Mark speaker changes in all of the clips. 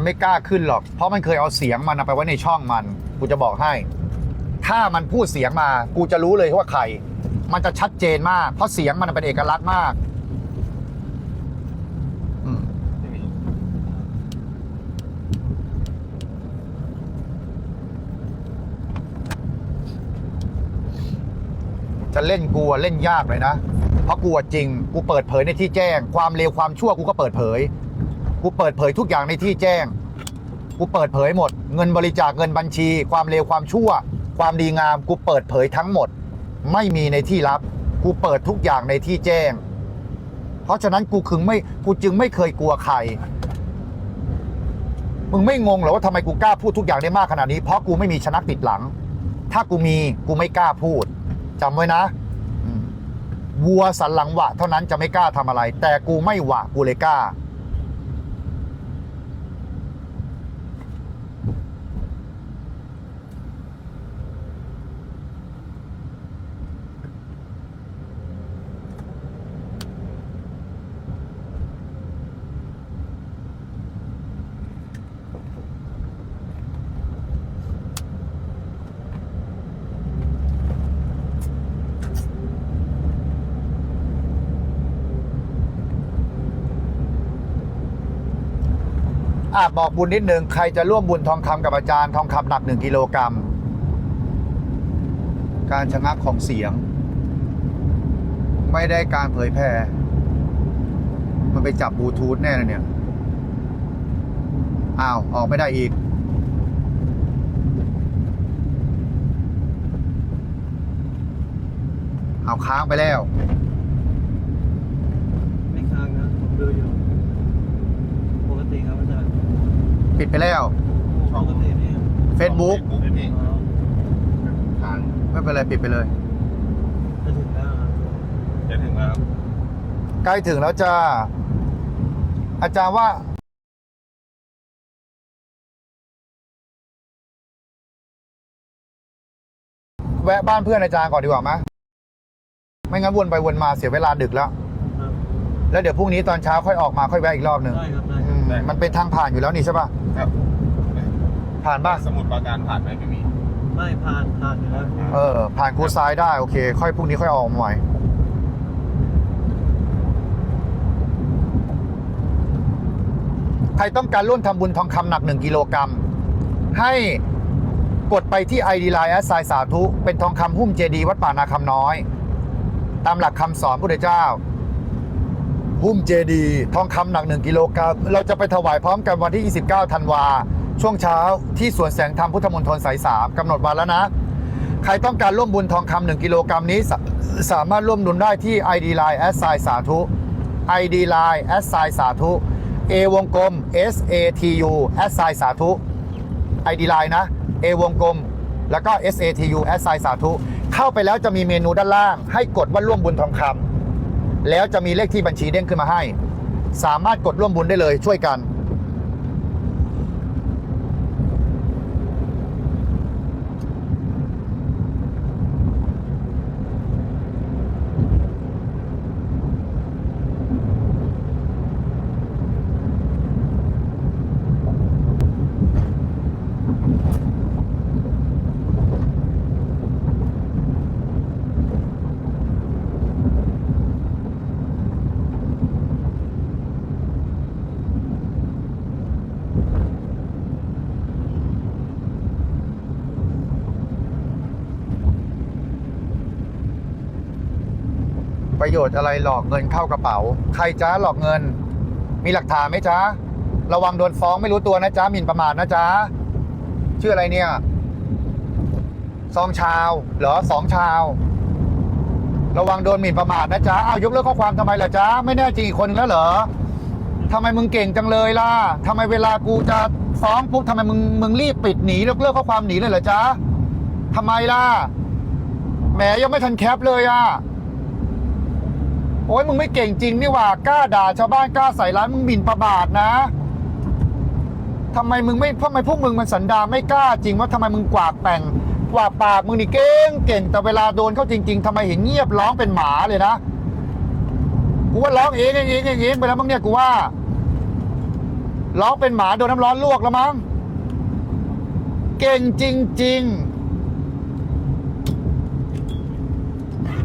Speaker 1: มันไม่กล้าขึ้นหรอก เพราะมันเคยเอาเสียงมันไปไว้ในช่องมัน กูจะบอกให้ ถ้ามันพูดเสียงมา กูจะรู้เลยว่าใคร มันจะชัดเจนมาก เพราะเสียงมันเป็นเอกลักษณ์มากจะเล่นกูอะเล่นยากเลยนะ เพราะกูอะจริง กูเปิดเผยในที่แจ้ง ความเลวความชั่วกูก็เปิดเผย กูเปิดเผยทุกอย่างในที่แจ้ง กูเปิดเผยหมด เงินบริจาคเงินบัญชี ความเลวความชั่ว ความดีงาม กูเปิดเผยทั้งหมด ไม่มีในที่ลับ กูเปิดทุกอย่างในที่แจ้ง เพราะฉะนั้นกูคึงไม่กูจึงไม่เคยกลัวใครมึงไม่งงเหรอว่าทำไมกูกล้าพูดทุกอย่างได้มากขนาดนี้ เพราะกูไม่มีชนะติดหลัง ถ้ากูมีกูไม่กล้าพูดจำไว้นะวัวสันหลังหวะ เท่านั้นจะไม่กล้าทำอะไร แต่กูไม่หวะกูเลยกล้า อะบอกบุญนิดนึงใครจะร่วมบุญทองคำกับอาจารย์ทองคำหนักหนึ่งกิโลกรัม การชะงักของเสียง ไม่ได้การเผยแพร่ มันไปจับบลูทูธแน่เลยเนี่ย อ้าว ออกไม่ได้อีก เอาค้างไปแล้ว
Speaker 2: ไม่ค้างนะผมดูอยู่ ปกติครับอาจารย์
Speaker 1: ปิดไปแล้ว
Speaker 2: ปกตินี่
Speaker 1: Facebook
Speaker 3: บุ๊กพี่
Speaker 2: อ๋อ
Speaker 3: ทาง
Speaker 1: ไม่เป็นไรปิดไปเลย
Speaker 2: จะถึงแล้วครับ
Speaker 3: จะถึงแล้ว
Speaker 1: ใกล้ถึงแล้วจ้า อาจารย์ว่าแวะบ้านเพื่อนอาจารย์ก่อนดีกว่าไหมไม่งั้นวนไปวนมาเสียเวลาดึกแล้ว
Speaker 2: ครับ
Speaker 1: แล้วเดี๋ยวพรุ่งนี้ตอนเช้าค่อยออกมาค่อยแวะอีกรอบหนึ่ง
Speaker 2: ได้ครับ ได้
Speaker 1: อืมมันเป็นทางผ่านอยู่แล้วนี่ใช่ป่ะ
Speaker 3: ครับ
Speaker 1: ผ่านป่ะ
Speaker 3: สมุดปราการผ่านไหมพี่มี
Speaker 2: ไม่ผ่านผ่านอยู่แล้ว
Speaker 1: เออ ผ่านคูซ้ายได้โอเค ค่อยพรุ่งนี้ค่อยออกมาใหม่ใครต้องการร่วมทำบุญทองคำหนัก 1 กิโลกรัม ให้กดไปที่ ID Line แอสไซสาธุ เป็นทองคำหุ้มเจดีย์วัดป่านาคำน้อย ตามหลักคำสอนพระพุทธเจ้า หุ้มเจดีทองคำหนัก 1 กิโลกรัมเราจะไปถวายพร้อมกันวันที่ 29 ธันวา ช่วงเช้าที่สวนแสงธรรมพุทธมณฑลสาย3กำหนดวันแล้วนะ ใครต้องการร่วมบุญทองคำหนึ่งกิโลกรัมนี้สาสามารถร่วมบุญได้ที่ ID Line แอสไซสาธุ ID Line แอสไซสาธุ A วงกลม S A T U แอสไซสาธุ ID Line นะ A วงกลม แล้วก็ S A T U แอสไซสาธุ เข้าไปแล้วจะมีเมนูด้านล่าง ให้กดว่าร่วมบุญทองคำ แล้วจะมีเลขที่บัญชีเด้งขึ้นมาให้ สามารถกดร่วมบุญได้เลยช่วยกัน ประโยชน์อะไรหลอกเงินเข้ากระเป๋า ใครจ้าหลอกเงิน มีหลักฐานไหมจ้าระวังโดนฟ้องไม่รู้ตัวนะจ้าหมิ่นประมาทนะจ้าชื่ออะไรเนี่ยซองชาวเหรอสองชาว ระวังโดนหมิ่นประมาทนะจ๊ะอ้ายกเลิกข้อความทำไมล่ะจ๊ะไม่แน่จริงอีกคนแล้วเหรอทำไมมึงเก่งจังเลยล่ะทำไมเวลากูจะฟ้องปุ๊บทำไมมึงมึงรีบปิดหนียกเลิกข้อความหนีเลยเหรอจ๊ะทำไมล่ะแหมยังไม่ทันแคปเลยอะ โอ้ยมึงไม่เก่งจริงนี่หว่ากล้าด่าชาวบ้านกล้าใส่ร้ายมึงหมิ่นประมาทนะทำไมมึงไม่ทำไมพวกมึงมันสันดาไม่กล้าจริงว่าทำไมมึงกวาดแต่งกวาดปากมึงนี่เก่งเก่งแต่เวลาโดนเข้าจริง ๆทำไมเห็นเงียบร้องเป็นหมาเลยนะกูว่าร้องเองเองเองเองเองไปแล้วมั้งเนี่ยกูว่าร้องเป็นหมาโดนน้ำร้อนลวกแล้วมั้งเก่งจริง ๆ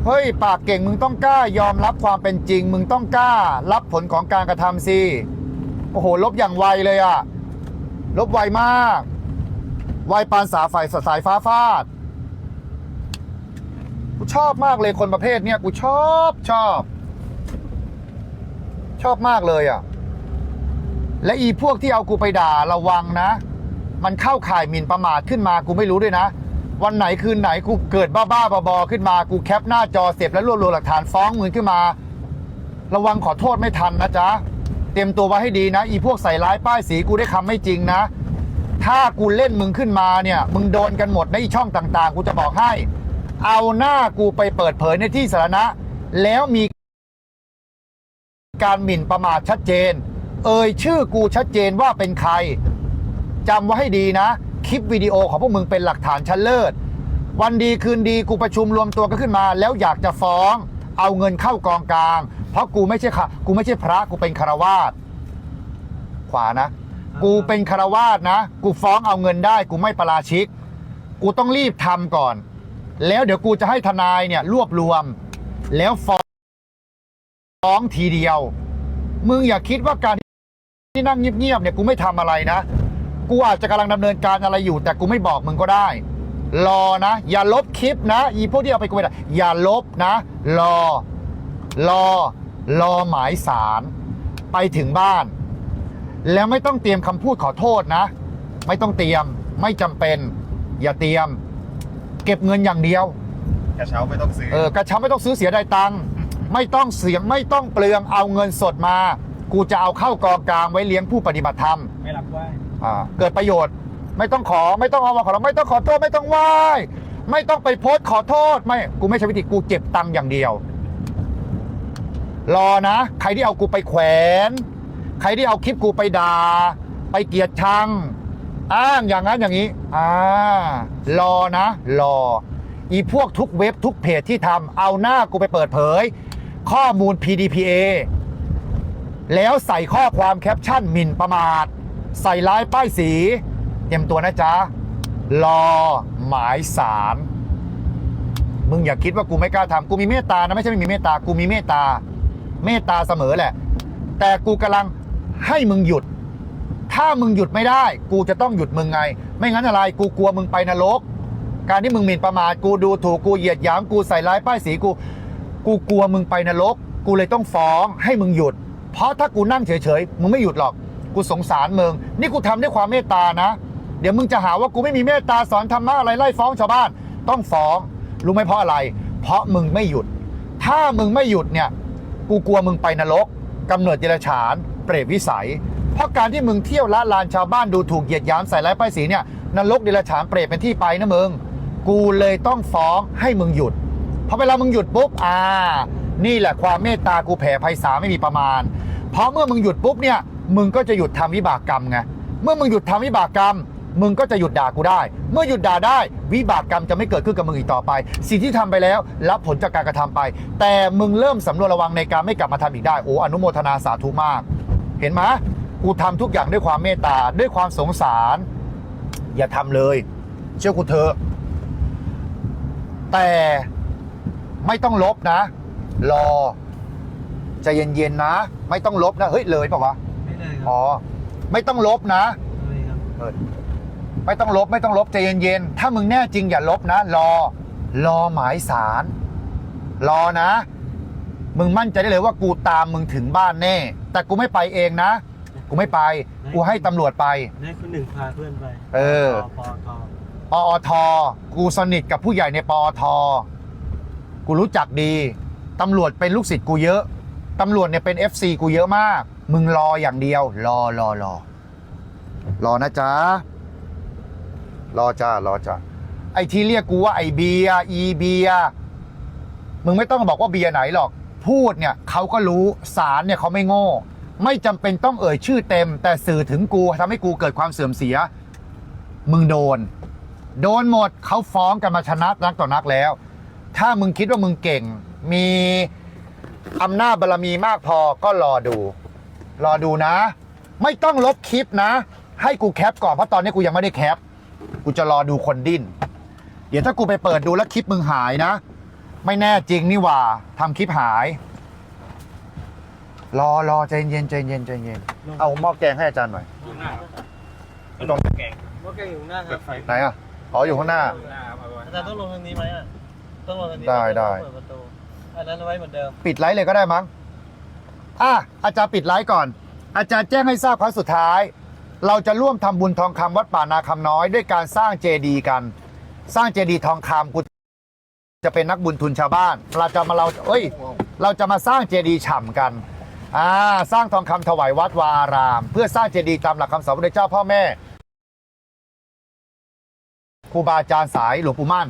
Speaker 1: เฮ้ยปากเก่งมึงต้องกล้ายอมรับความเป็นจริง มึงต้องกล้ารับผลของการกระทำสิโอ้โห ลบอย่างไวเลยอะลบไวมากไวปานสาไฟสายฟ้าฟาดกูชอบมากเลยคนประเภทเนี้ยกูชอบชอบ ชอบมากเลยอะ่ะ และอีพวกที่เอากูไปด่าระวังนะ มันเข้าข่ายหมิ่นประมาทขึ้นมากูไม่รู้ด้วยนะ วันไหนคืนไหนกูเกิดบ้าๆบอๆขึ้นมากูแคปหน้าจอเสร็จแล้วรวบรวมหลักฐานฟ้องมึงขึ้นมา ระวังขอโทษไม่ทันนะจ๊ะเตรียมตัวไว้ให้ดีนะ อีพวกใส่ร้ายป้ายสีกูได้คำไม่จริงนะ ถ้ากูเล่นมึงขึ้นมาเนี่ย มึงโดนกันหมดในช่องต่างๆ กูจะบอกให้ เอาหน้ากูไปเปิดเผยในที่สาธารณะ แล้วมีการหมิ่นประมาทชัดเจน เอ่ยชื่อกูชัดเจนว่าเป็นใครจำไว้ให้ดีนะคลิปวิดีโอของพวกมึงเป็นหลักฐานชั้นเลิศ วันดีคืนดีกูประชุมรวมตัวกันขึ้นมา แล้วอยากจะฟ้องเอาเงินเข้ากองกลาง เพราะกูไม่ใช่ค่ะกูไม่ใช่พระกูเป็นคารวาสขวานะ กูเป็นคารวาสนะ กูฟ้องเอาเงินได้ กูไม่ประราชิก กูต้องรีบทำก่อน แล้วเดี๋ยวกูจะให้ทนายเนี่ยรวบรวม แล้วฟ้องฟ้องทีเดียว มึงอย่าคิดว่าการที่นั่งเงียบๆเนี่ยกูไม่ทำอะไรนะ กูอาจจะกำลังดำเนินการอะไรอยู่ แต่กูไม่บอกมึงก็ได้ รอนะ อย่าลบคลิปนะ อีพวกที่เอาไปกูไปด่าอย่าลบนะ รอ รอ รอหมายสารไปถึงบ้าน แล้วไม่ต้องเตรียมคำพูดขอโทษนะ ไม่ต้องเตรียมไม่จำเป็น อย่าเตรียม เก็บเงินอย่างเดียว
Speaker 3: กระเช้าไม่ต้องซื้อ
Speaker 1: เออกระชับไม่ต้องซื้อเสียดายตังค์ไม่ต้องเสียงไม่ต้องเปลืองเอาเงินสดมา กูจะเอาเข้ากองกลางไว้เลี้ยงผู้ปฏิบัติธรรม
Speaker 2: ไม่รับไหว้
Speaker 1: อ่าเกิดประโยชน์ ไม่ต้องขอไม่ต้องเอามาขอเราไม่ต้องขอโทษไม่ต้องไหว้ไม่ต้องไปโพสต์ขอโทษไม่กูไม่ใช่วิธีกูเก็บตังค์อย่างเดียว รอนะ ใครที่เอากูไปแขวน ใครที่เอาคลิปกูไปด่าไปเกียดชัง อ้างอย่างนั้นอย่างนี้อ่ารอนะ รอ อีพวกทุกเว็บทุกเพจที่ทำเอาหน้ากูไปเปิดเผย ข้อมูล PDPA แล้วใส่ข้อความแคปชั่นหมิ่นประมาท ใส่ร้ายป้ายสี เตรียมตัวนะจ๊ะรอหมายสารมึงอย่าคิดว่ากูไม่กล้าทำกูมีเมตตานะไม่ใช่ไม่มีเมตตากูมีเมตตา เมตตาเสมอแหละ แต่กูกำลังให้มึงหยุด ถ้ามึงหยุดไม่ได้ กูจะต้องหยุดมึงไง ไม่งั้นอะไรกูกลัวมึงไปนรก การที่มึงหมิ่นประมาทกูดูถูกกูเหยียดหยามกูใส่ร้ายป้ายสีกู กูกลัวมึงไปนรก กูเลยต้องฟ้องให้มึงหยุด เพราะถ้ากูนั่งเฉยๆมึงไม่หยุดหรอก กูสงสารมึงนี่กูทำด้วยความเมตตานะ เดี๋ยวมึงจะหาว่ากูไม่มีเมตตาสอนธรรมะอะไรไล่ฟ้องชาวบ้าน ต้องฟ้องรู้ไหมเพราะอะไร เพราะมึงไม่หยุด ถ้ามึงไม่หยุดเนี่ยกูกลัวมึงไปนรกกำเนิดเดรัจฉาน เปรตวิสัย เพราะการที่มึงเที่ยวละลานชาวบ้านดูถูกเหยียดหยามใส่ร้ายป้ายสีเนี่ยนรกเดรัจฉานเปรตเป็นที่ไปนะมึงกูเลยต้องฟ้องให้มึงหยุดพอเวลามึงหยุดปุ๊บอ่า นี่แหละความเมตตากูแผ่ไพศาลไม่มีประมาณ เพราะเมื่อมึงหยุดปุ๊บเนี่ย มึงก็จะหยุดทำวิบากกรรมไงเมื่อมึงหยุดทำวิบากกรรม มึงก็จะหยุดด่ากูได้ เมื่อหยุดด่าได้ วิบากกรรมจะไม่เกิดขึ้นกับมึงอีกต่อไป สิ่งที่ทำไปแล้ว รับผลจากการกระทำไป แต่มึงเริ่มสำรวจระวังในการไม่กลับมาทำอีกได้โอ้อนุโมทนาสาธุมาก เห็นไหมกูทำทุกอย่างด้วยความเมตตาด้วยความสงสาร อย่าทำเลย เชื่อกูเถอะแต่ไม่ต้องลบนะ รอใจเย็นๆนะ ไม่ต้องลบนะ เฮ้ยเลยเปล่าวะ
Speaker 2: ไม่ได้ครั
Speaker 1: อ๋อ ไม่ต้องลบนะ
Speaker 2: ไม่ครับ
Speaker 1: เออไม่ต้องลบไม่ต้องลบใจเย็นๆ ถ้ามึงแน่จริงอย่าลบนะ รอ รอหมายสาร รอนะ มึงมั่นใจได้เลยว่ากูตามมึงถึงบ้านแน่ แต่กูไม่ไปเองนะ กูไม่ไป กูให้ตำรวจไป
Speaker 2: ได้คนหนึ่งพาเพื่อนไป
Speaker 1: เออ
Speaker 2: ปอท
Speaker 1: ปอท กูสนิทกับผู้ใหญ่ในปอท กูรู้จักดี ตำรวจเป็นลูกศิษย์กูเยอะ ตำรวจเนี่ยเป็น FC กูเยอะมาก มึงรออย่างเดียว รอรอรอรอนะจ๊ะ รอจ้ารอจ้าไอ้ที่เรียกกูว่าไอ้เบียร์อีเบียร์มึงไม่ต้องบอกว่าเบียร์ไหนหรอก พูดเนี่ยเขาก็รู้สารเนี่ยเขาไม่โง่ ไม่จำเป็นต้องเอ่ยชื่อเต็ม แต่สื่อถึงกูทำให้กูเกิดความเสื่อมเสีย มึงโดน โดนหมดเขาฟ้องกันมาชนะนักต่อนักแล้ว ถ้ามึงคิดว่ามึงเก่ง มีอำนาจบารมีมากพอก็รอดู รอดูนะ ไม่ต้องลบคลิปนะ ให้กูแคปก่อนเพราะตอนนี้กูยังไม่ได้แคป กูจะรอดูคนดิ้น เดี๋ยวถ้ากูไปเปิดดูแล้วคลิปมึงหายนะ ไม่แน่จริงนี่หว่าทำคลิปหาย รอรอใจเย็นใจเย็นใจเย็น เอาหม้อแกงให้อาจารย์หน่อย
Speaker 3: อยู่หน้าครับ
Speaker 1: ตรง
Speaker 3: แกง
Speaker 2: ว่าแกอยู่หน้าค
Speaker 3: เปิ
Speaker 2: รับ
Speaker 3: ดไฟ
Speaker 1: ไหนอะอ๋ออยู่ข้างหน้า
Speaker 3: อยู่หน้าครับเอาไว้
Speaker 2: อาจารย์ต้องลงทางนี้ไหมอะต้องลงทางนี้
Speaker 1: ได้ได้
Speaker 2: เปิดประตูอันนั้นเอาไว้เหมือนเดิม
Speaker 1: ปิดไลฟ์เลยก็ได้มั้ง อะอาจารย์ปิดไลฟ์ก่อน อาจารย์แจ้งให้ทราบครั้งสุดท้าย เราจะร่วมทำบุญทองคำวัดป่านาคำน้อย ด้วยการสร้างเจดีย์กัน สร้างเจดีย์ทองคำกูจะเป็นนักบุญทุนชาวบ้าน เราจะมาเราเอ้ย เราจะมาสร้างเจดีย์ฉ่ำกันอ่าสร้างทองคำถวายวัดวาอาราม เพื่อสร้างเจดีย์ตามหลักคำสอนพระเจ้าพ่อแม่ครูบาอาจารย์สายหลวงปู่มั่น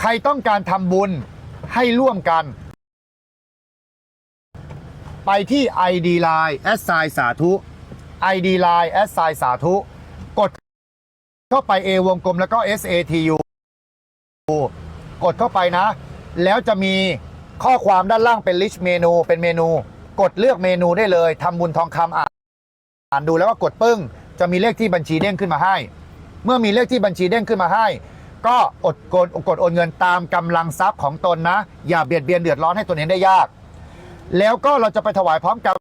Speaker 1: ใครต้องการทำบุญให้ร่วมกัน ไปที่ ID Line แอสไซสาธุ ID Line แอสไซสาธุ กดเข้าไป A วงกลมแล้วก็ SATU กดเข้าไปนะ แล้วจะมีข้อความด้านล่างเป็น list เมนูเป็นเมนู กดเลือกเมนูได้เลยทำบุญทองคำอ่านอ่านดูแล้วก็กดปึ้ง จะมีเลขที่บัญชีเด้งขึ้นมาให้ เมื่อมีเลขที่บัญชีเด้งขึ้นมาให้ ก็อดกดกดโอนเงินตามกำลังทรัพย์ของตนนะ อย่าเบียดเบียนเดือดร้อนให้ตนเองได้ยาก แล้วก็เราจะไปถวายพร้อมกัน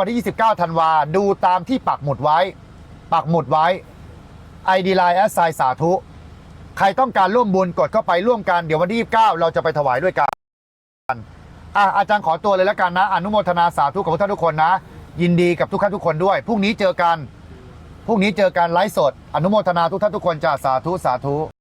Speaker 1: วันที่ 29 ธันวา ดูตามที่ปักหมุดไว้ ปักหมุดไว้ ID Line แอสไซสาธุ ใครต้องการร่วมบุญกดเข้าไปร่วมกัน เดี๋ยววันที่ 29 เราจะไปถวายด้วยกันอะอาจารย์ขอตัวเลยแล้วกันนะ อนุโมทนาสาธุกับทุกท่านทุกคนนะ ยินดีกับทุกท่านทุกคนด้วย พรุ่งนี้เจอกัน พรุ่งนี้เจอกันไลฟ์สด อนุโมทนาทุกท่านทุกคนจ้าสาธุสาธุ